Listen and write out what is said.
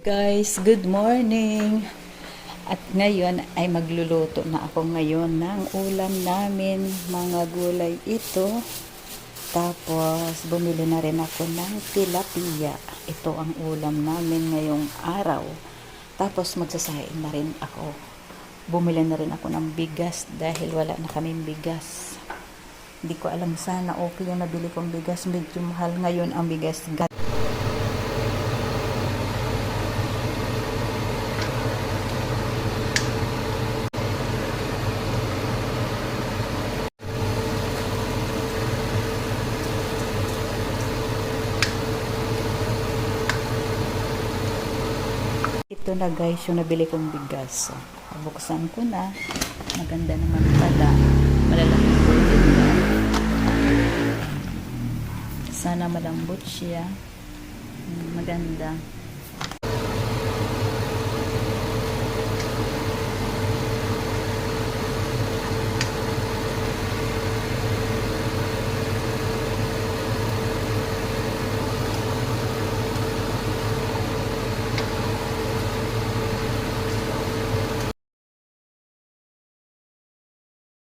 Guys, good morning! At ngayon ay magluluto na ako ngayon ng ulam namin, mga gulay ito. Tapos bumili na rin ako ng tilapia. Ito ang ulam namin ngayong araw. Tapos magsasahin na rin ako. Bumili na rin ako ng bigas dahil wala na kaming bigas. Hindi ko alam sana okay yung nabili kong bigas. Medyo mahal ngayon ang bigas. Ito na guys yung nabili kong bigas. So, buksan ko na. Maganda naman pala. Bullet na. Sana malambot siya. Mm, Maganda.